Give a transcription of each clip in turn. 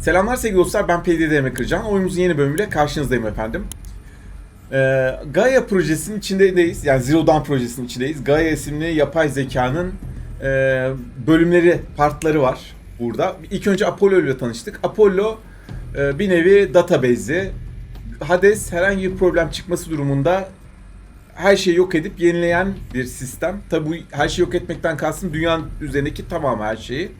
Selamlar sevgili dostlar ben PDD Kırcan. Oyunumuzun yeni bölümüyle karşınızdayım efendim. Ee, Gaia projesinin içindeyiz. Yani Zero Dawn projesinin içindeyiz. Gaia isimli yapay zekanın e, bölümleri, partları var burada. İlk önce Apollo ile tanıştık. Apollo e, bir nevi database'i. Hades herhangi bir problem çıkması durumunda her şeyi yok edip yenileyen bir sistem. Tabi bu her şeyi yok etmekten kastım dünyanın üzerindeki tamamı her şeyi.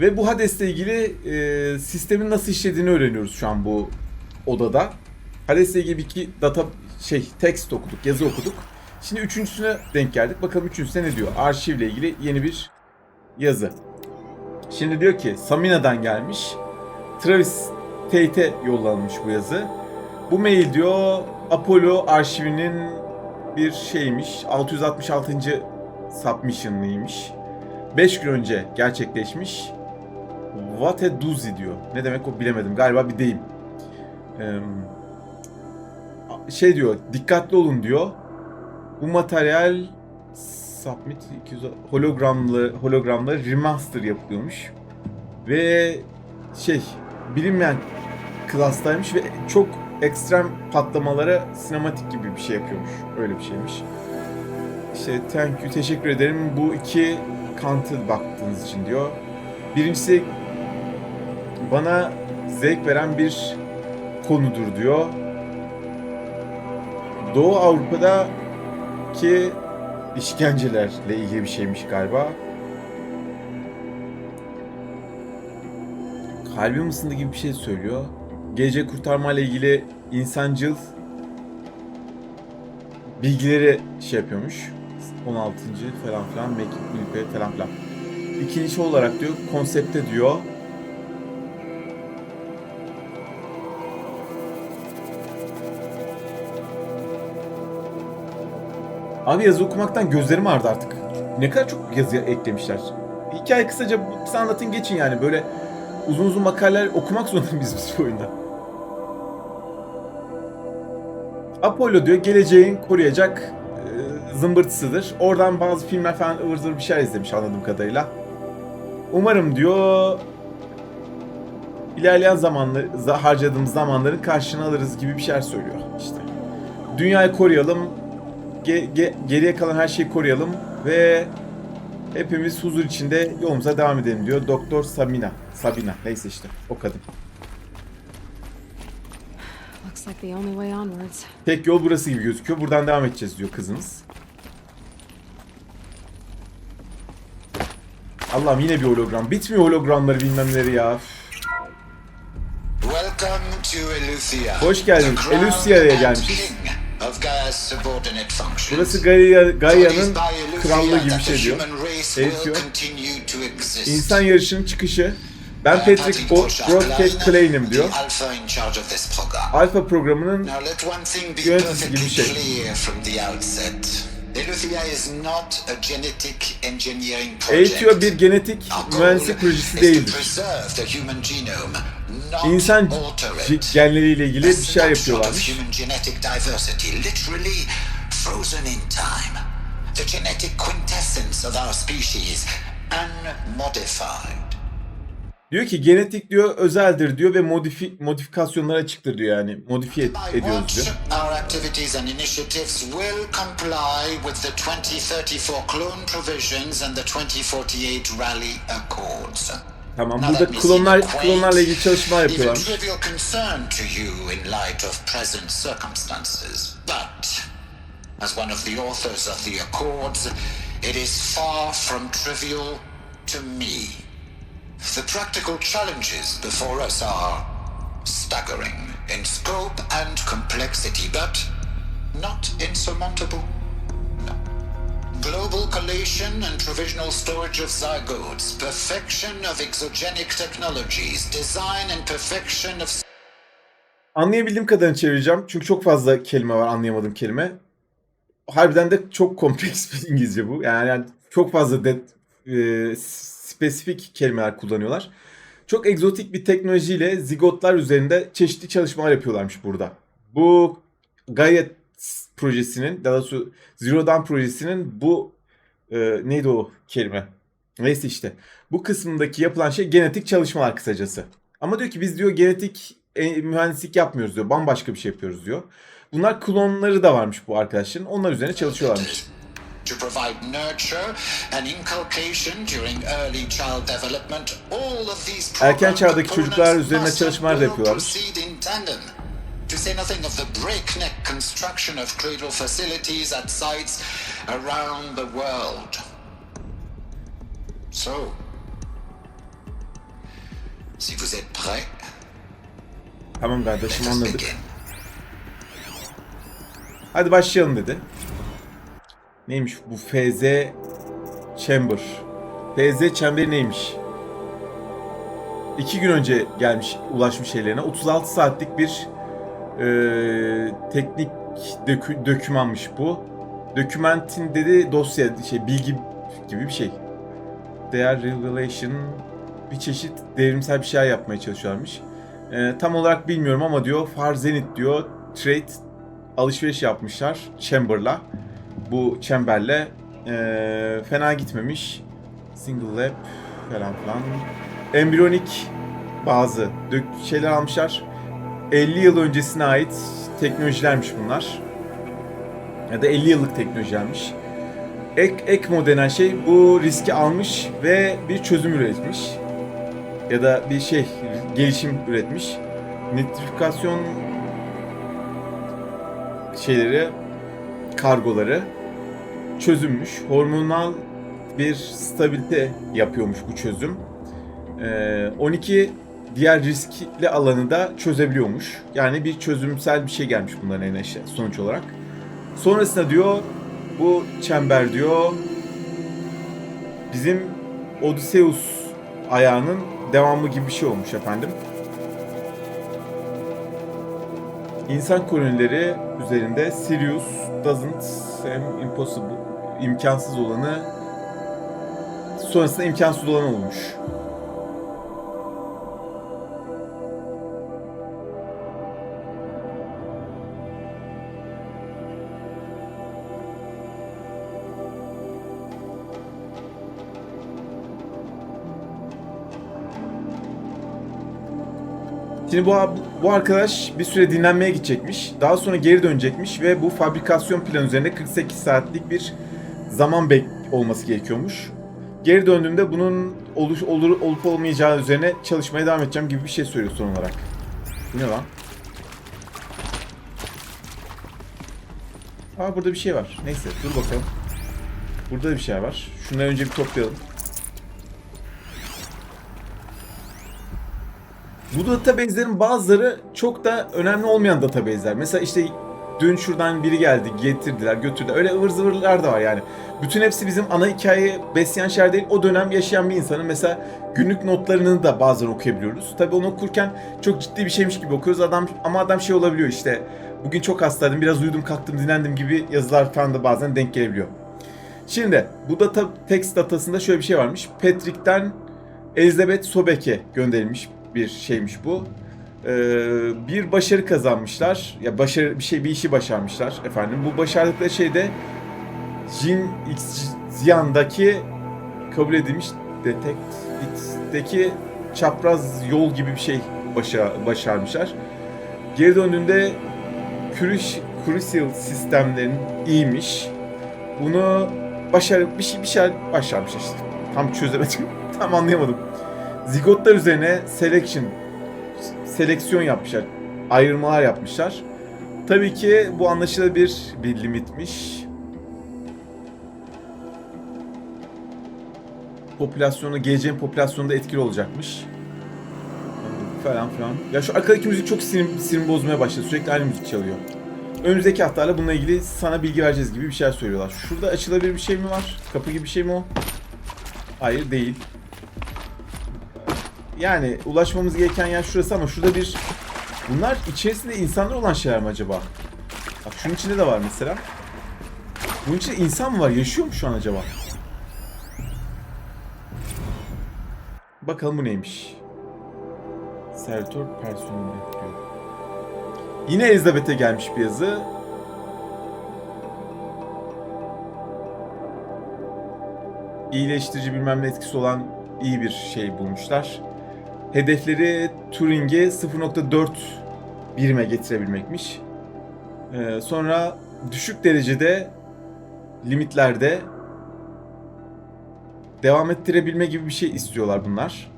Ve bu Hades'le ilgili e, sistemin nasıl işlediğini öğreniyoruz şu an bu odada. Hades'le ilgili bir iki data şey text okuduk, yazı okuduk. Şimdi üçüncüsüne denk geldik. Bakalım üçüncüsüne ne diyor? Arşivle ilgili yeni bir yazı. Şimdi diyor ki Samina'dan gelmiş. Travis Tate'e yollanmış bu yazı. Bu mail diyor Apollo arşivinin bir şeymiş. 666. submission'lıymış. 5 gün önce gerçekleşmiş. What a diyor. Ne demek o bilemedim. Galiba bir deyim. Ee, şey diyor, dikkatli olun diyor. Bu materyal submit 200 hologramlı hologramla remaster yapılıyormuş. Ve şey bilinmeyen klastaymış ve çok ekstrem patlamalara sinematik gibi bir şey yapıyormuş. Öyle bir şeymiş. İşte thank you, teşekkür ederim. Bu iki kantı baktığınız için diyor. Birincisi bana zevk veren bir konudur diyor. Doğu Avrupa'da ki işkencelerle ilgili bir şeymiş galiba. Kalbim ısındı gibi bir şey söylüyor. Gece kurtarma ile ilgili insancıl bilgileri şey yapıyormuş. 16. falan filan it Milk falan filan. İkinci olarak diyor konsepte diyor Abi yazı okumaktan gözlerim ağrıdı artık. Ne kadar çok yazı eklemişler. Hikaye kısaca size anlatın geçin yani böyle uzun uzun makaleler okumak zorunda mıyız biz bu oyunda? Apollo diyor geleceğin koruyacak e, zımbırtısıdır. Oradan bazı filmler falan ıvır zıvır bir şeyler izlemiş anladığım kadarıyla. Umarım diyor ilerleyen zamanları za- harcadığımız zamanların karşılığını alırız gibi bir şeyler söylüyor işte. Dünyayı koruyalım, ge- ge- geriye kalan her şeyi koruyalım ve hepimiz huzur içinde yolumuza devam edelim diyor Doktor Sabina. Sabina neyse işte o kadın. Looks like the only way onwards. Tek yol burası gibi gözüküyor. Buradan devam edeceğiz diyor kızımız. Allah'ım yine bir hologram. Bitmiyor hologramları bilmem neleri ya. Hoş geldin. and gelmişiz. Burası Gaia, Gaia'nın krallığı gibi bir şey diyor. exist. İnsan yarışının çıkışı. Ben Patrick Broadcast Clay'nim diyor. Alfa programının Yöneticisi gibi bir şey. clear from the outset. Eleuthia is not a genetic engineering project. eğitiyor bir genetik mühendislik projesi değildir. İnsan genleriyle ilgili bir snapshot yapıyorlarmış. of human genetic diversity, literally frozen in time. The genetic quintessence of our species, unmodified. Diyor ki genetik diyor özeldir diyor ve modifi modifikasyonlara açıktır diyor yani. Modifiye ediyoruz diyor. our activities and initiatives will comply with the 2034 clone provisions and the 2048 Rally Accords. Tamam Now burada that may klonlar seem quaint, klonlarla ilgili çalışmalar even yapıyorlarmış. trivial concern to you in light of present circumstances. But, as one of the authors of the Accords, it is far from trivial to me. The practical challenges before us are staggering in scope and complexity, but not insurmountable. Global collation and provisional storage of zygotes, perfection of exogenic technologies, design and perfection of Anlayabildiğim kadarını çevireceğim. Çünkü çok fazla kelime var anlayamadığım kelime. Harbiden de çok kompleks bir İngilizce bu. Yani, yani çok fazla de, e, spesifik kelimeler kullanıyorlar. Çok egzotik bir teknolojiyle zigotlar üzerinde çeşitli çalışmalar yapıyorlarmış burada. Bu Gaia projesinin, daha doğrusu Zero Dawn projesinin bu e, neydi o kelime? Neyse işte. Bu kısmındaki yapılan şey genetik çalışmalar kısacası. Ama diyor ki biz diyor genetik e, mühendislik yapmıyoruz diyor. Bambaşka bir şey yapıyoruz diyor. Bunlar klonları da varmış bu arkadaşların. Onlar üzerine çalışıyorlarmış. To provide nurture and inculcation during early child development, all of these Erken çağdaki çocuklar üzerine çalışmalar da yapıyorlarmış. To say nothing of the breakneck construction of cradle facilities at sites around the world. So, si vous êtes prêts, Tamam kardeşim anladık. Hadi başlayalım dedi. Neymiş bu FZ Chamber? FZ Chamber neymiş? İki gün önce gelmiş, ulaşmış şeylerine. 36 saatlik bir teknik dökü, dokümanmış bu. Dokümentin dedi dosya, şey bilgi gibi bir şey. Değer revelation bir çeşit devrimsel bir şey yapmaya çalışıyorlarmış. E, tam olarak bilmiyorum ama diyor Far Zenith diyor trade alışveriş yapmışlar Chamber'la. Bu Chamber'le eee, fena gitmemiş. Single lab falan filan. Embriyonik bazı dök şeyler almışlar. 50 yıl öncesine ait teknolojilermiş bunlar. Ya da 50 yıllık teknolojilermiş. Ek, ECMO denen şey bu riski almış ve bir çözüm üretmiş. Ya da bir şey, gelişim üretmiş. Nitrifikasyon şeyleri, kargoları çözülmüş. Hormonal bir stabilite yapıyormuş bu çözüm. Ee, 12 diğer riskli alanı da çözebiliyormuş. Yani bir çözümsel bir şey gelmiş bunların işte sonuç olarak. Sonrasında diyor bu çember diyor bizim Odysseus ayağının devamı gibi bir şey olmuş efendim. İnsan kolonileri üzerinde Sirius doesn't seem impossible imkansız olanı sonrasında imkansız olan olmuş. Şimdi bu, bu arkadaş bir süre dinlenmeye gidecekmiş. Daha sonra geri dönecekmiş ve bu fabrikasyon planı üzerinde 48 saatlik bir zaman bek olması gerekiyormuş. Geri döndüğümde bunun oluş, olur, olup olmayacağı üzerine çalışmaya devam edeceğim gibi bir şey söylüyor son olarak. Ne lan? Aa burada bir şey var. Neyse dur bakalım. Burada da bir şey var. Şunları önce bir toplayalım. Bu database'lerin bazıları çok da önemli olmayan database'ler. Mesela işte dün şuradan biri geldi, getirdiler, götürdüler. Öyle ıvır zıvırlar da var yani. Bütün hepsi bizim ana hikayeyi besleyen şeyler değil. O dönem yaşayan bir insanın mesela günlük notlarını da bazen okuyabiliyoruz. Tabii onu okurken çok ciddi bir şeymiş gibi okuyoruz. Adam ama adam şey olabiliyor işte. Bugün çok hastaydım, biraz uyudum, kalktım, dinlendim gibi yazılar falan da bazen denk gelebiliyor. Şimdi bu data text datasında şöyle bir şey varmış. Patrick'ten Elizabeth Sobek'e gönderilmiş bir şeymiş bu. Ee, bir başarı kazanmışlar. Ya başarı bir şey bir işi başarmışlar efendim. Bu başardıkları şey de Jin X Xian'daki kabul edilmiş Detect çapraz yol gibi bir şey başa, başarmışlar. Geri döndüğünde Crucial Crucial sistemlerin iyiymiş. Bunu başarıp bir şey bir şey başarmış işte. Tam çözemedim. Tam anlayamadım. Zigotlar üzerine selection seleksiyon yapmışlar. Ayrılmalar yapmışlar. Tabii ki bu anlaşılabilir bir limitmiş. Popülasyonu, geleceğin popülasyonunda etkili olacakmış. Falan filan. Ya şu arkadaki müzik çok sinirim, sinirim bozmaya başladı. Sürekli aynı müzik çalıyor. Önümüzdeki haftalarla bununla ilgili sana bilgi vereceğiz gibi bir şeyler söylüyorlar. Şurada açılabilir bir şey mi var? Kapı gibi bir şey mi o? Hayır değil. Yani ulaşmamız gereken yer şurası ama şurada bir... Bunlar içerisinde insanlar olan şeyler mi acaba? Bak şunun içinde de var mesela. Bunun içinde insan mı var? Yaşıyor mu şu an acaba? Bakalım bu neymiş. Servitör personeli diyor. Yine Elizabeth'e gelmiş bir yazı. İyileştirici bilmem ne etkisi olan iyi bir şey bulmuşlar. Hedefleri Turing'i 0.4 birime getirebilmekmiş. Ee, sonra düşük derecede limitlerde devam ettirebilme gibi bir şey istiyorlar bunlar.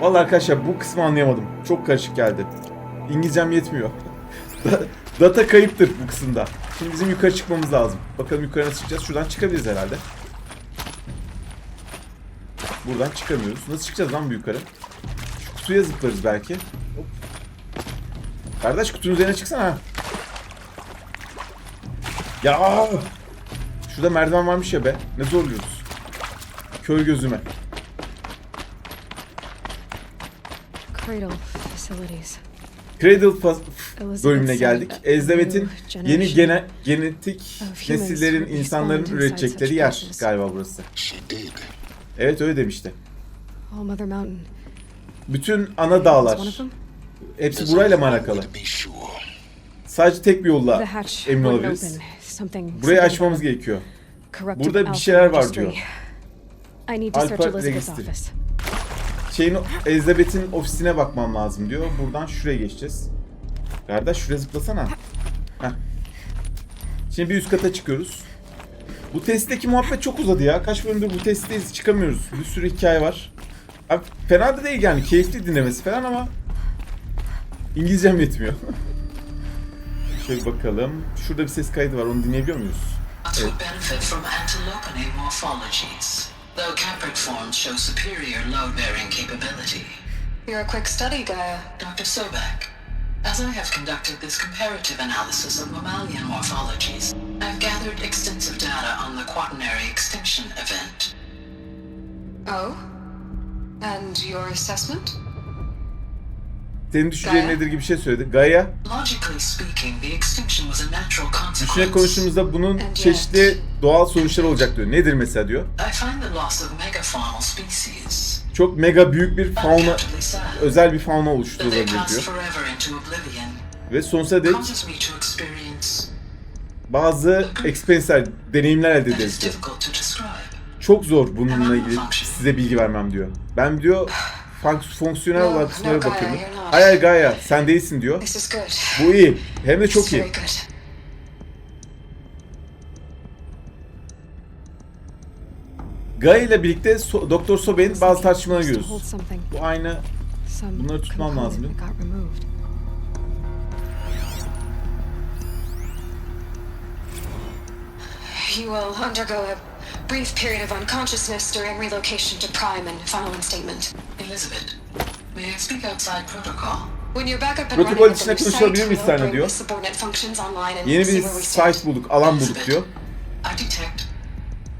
Vallahi arkadaşlar bu kısmı anlayamadım. Çok karışık geldi. İngilizcem yetmiyor. Da- Data kayıptır bu kısımda. Şimdi bizim yukarı çıkmamız lazım. Bakalım yukarı nasıl çıkacağız. Şuradan çıkabiliriz herhalde. Buradan çıkamıyoruz. Nasıl çıkacağız lan bu yukarı? Şu kutuya zıplarız belki. Hop. Kardeş kutunun üzerine çıksana. Ya! Şurada merdiven varmış ya be. Ne zorluyoruz. Kör gözüme. Cradle facilities. Cradle bölümüne geldik. Elizabeth'in new yeni gene genetik nesillerin insanların üretecekleri yer galiba burası. Did. Evet öyle demişti. Mountain. Bütün ana dağlar hepsi burayla mı alakalı? Sadece tek bir yolla emin olabiliriz. Burayı açmamız gerekiyor. Burada bir şeyler var diyor. Elizabeth's registry. Şeyin Elizabeth'in ofisine bakmam lazım diyor. Buradan şuraya geçeceğiz. Kardeş şuraya zıplasana. Heh. Şimdi bir üst kata çıkıyoruz. Bu testteki muhabbet çok uzadı ya. Kaç bölümdür bu testteyiz çıkamıyoruz. Bir sürü hikaye var. Abi fena da değil yani. Keyifli dinlemesi falan ama İngilizcem yetmiyor. Şöyle bakalım. Şurada bir ses kaydı var. Onu dinleyebiliyor muyuz? Morphologies, though caprid forms show superior load-bearing capability. You're a quick study, Gaia. Dr. Sobek, as I have conducted this comparative analysis of mammalian morphologies, I've gathered extensive data on the quaternary extinction event. Oh? And your assessment? Senin düşüncelerin Gaia? nedir gibi bir şey söyledi. Gaia, Logically speaking, the extinction was a natural düşünerek consequence. konuştuğumuzda bunun çeşitli doğal sonuçları olacak diyor. Nedir mesela diyor. I find the loss of megafaunal species Çok mega büyük bir fauna, sad. özel bir fauna That they oluşturulabilir diyor. forever into oblivion Ve sonsuza dek causes me to experience bazı experience'ler, deneyimler elde that ederiz is diyor. difficult to describe. Çok zor bununla ilgili size bilgi vermem diyor. Ben diyor fonksiyonel No, olarak no, kısımlara Gaia, bakıyorum. Hayır hayır Gaia sen değilsin diyor. Bu iyi. Hem de çok iyi. Gaia ile birlikte so- Doktor Sobe'nin bazı like it tartışmaları used to görüyoruz. Bu aynı Bunları tutmam lazım. You will undergo a brief period of unconsciousness during relocation to Prime and final instatement. Elizabeth, may I speak outside protocol? When you're back up and Protokol running at the içinde new konuşulabilir site, miyiz we'll seninle bring diyor. the subordinate functions online and Yeni see bir where we stand. site bulduk, alan bulduk Elizabeth, diyor. I detect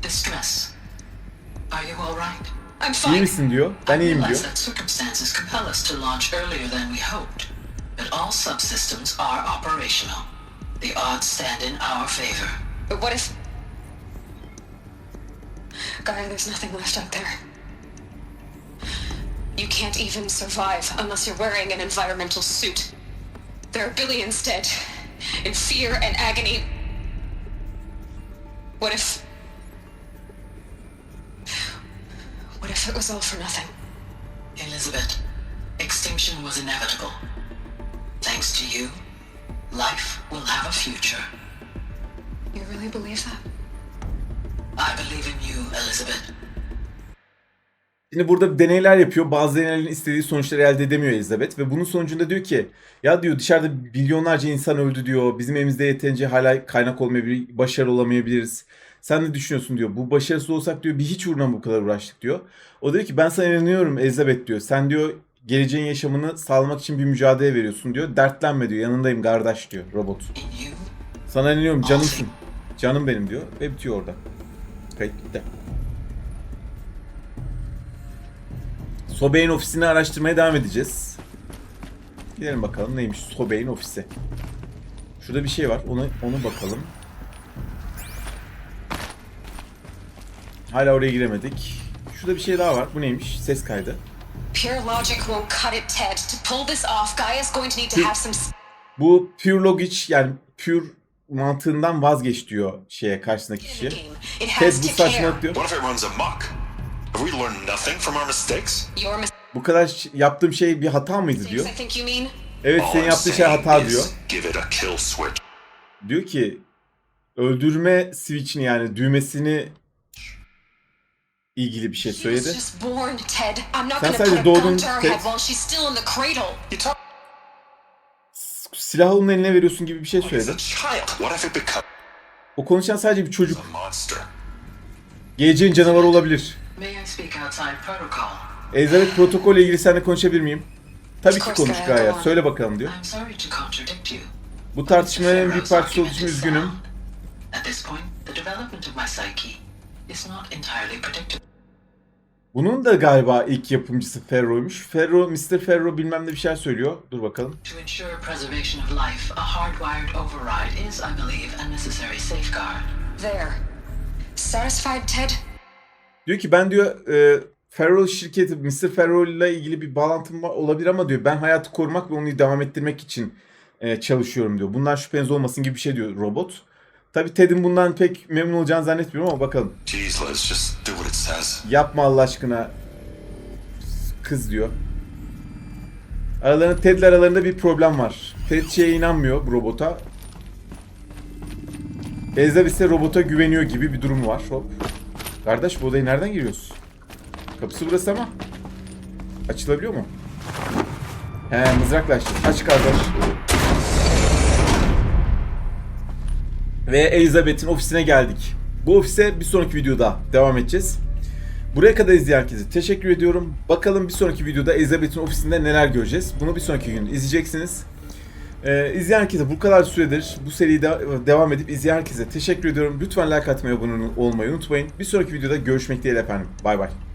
distress. Are you all right? I'm fine. İyi fine. misin diyor. Ben I iyiyim realize diyor. that circumstances compel us to launch earlier than we hoped, but all subsystems are operational. The odds stand in our favor. But what if... Gaia, there's nothing left out there. You can't even survive unless you're wearing an environmental suit. There are billions dead in fear and agony. What if... What if it was all for nothing? Elizabeth, extinction was inevitable. Thanks to you, life will have a future. You really believe that? Şimdi burada deneyler yapıyor. Bazı deneylerin istediği sonuçları elde edemiyor Elizabeth. Ve bunun sonucunda diyor ki ya diyor dışarıda milyonlarca insan öldü diyor. Bizim elimizde yeterince hala kaynak olmayabilir, başarı olamayabiliriz. Sen ne düşünüyorsun diyor. Bu başarısız olsak diyor bir hiç uğruna bu kadar uğraştık diyor. O diyor ki ben sana inanıyorum Elizabeth diyor. Sen diyor geleceğin yaşamını sağlamak için bir mücadele veriyorsun diyor. Dertlenme diyor. Yanındayım kardeş diyor robot. Sana inanıyorum canımsın. Canım benim diyor. Ve bitiyor orada. Kayıt gitti. Sobeyin ofisini araştırmaya devam edeceğiz. Gidelim bakalım neymiş Sobeyin ofisi. Şurada bir şey var. Ona onu bakalım. Hala oraya giremedik. Şurada bir şey daha var. Bu neymiş? Ses kaydı. Pure logic won't cut it, Ted. To pull this off, Gaia's going to need to have some... Bu Pure Logic yani Pure mantığından vazgeç diyor şeye karşısındaki kişi. Ted bu saçmalık diyor. Bu kadar yaptığım şey bir hata mıydı diyor. Evet senin yaptığın şey hata diyor. Diyor ki öldürme switch'ini yani düğmesini ilgili bir şey söyledi. Sen sadece doğdun, Ted. Silahı onun eline veriyorsun gibi bir şey söyledi. O konuşan sadece bir çocuk. Geleceğin canavarı olabilir. Elizabeth protokolle ilgili seninle konuşabilir miyim? Tabii ki konuş Gaia. Söyle bakalım diyor. Bu tartışmanın bir parçası olduğu için üzgünüm. Bunun da galiba ilk yapımcısı Ferro'ymuş. Ferro, Mr. Ferro bilmem ne bir şey söylüyor. Dur bakalım. To ensure preservation of life, a hardwired override is, I believe, a necessary safeguard. There. Satisfied, Ted? Diyor ki ben diyor e, Ferro şirketi Mr. Ferro ile ilgili bir bağlantım olabilir ama diyor ben hayatı korumak ve onu devam ettirmek için e, çalışıyorum diyor. Bundan şüpheniz olmasın gibi bir şey diyor robot. Tabi Ted'in bundan pek memnun olacağını zannetmiyorum ama bakalım. Jeez, just do what it says. Yapma Allah aşkına kız diyor. Aralarında Ted'le aralarında bir problem var. Ted şeye inanmıyor bu robota. Elizabeth ise robota güveniyor gibi bir durum var. Hop. Kardeş bu odaya nereden giriyoruz? Kapısı burası ama. Açılabiliyor mu? He mızrakla açtık. Aç kardeş. Ve Elizabeth'in ofisine geldik. Bu ofise bir sonraki videoda devam edeceğiz. Buraya kadar izleyen herkese teşekkür ediyorum. Bakalım bir sonraki videoda Elizabeth'in ofisinde neler göreceğiz. Bunu bir sonraki gün izleyeceksiniz. Ee, izleyen herkese bu kadar süredir bu seriyi de, devam edip izleyen herkese teşekkür ediyorum. Lütfen like atmayı, abone olmayı unutmayın. Bir sonraki videoda görüşmek dileğiyle efendim. Bay bay.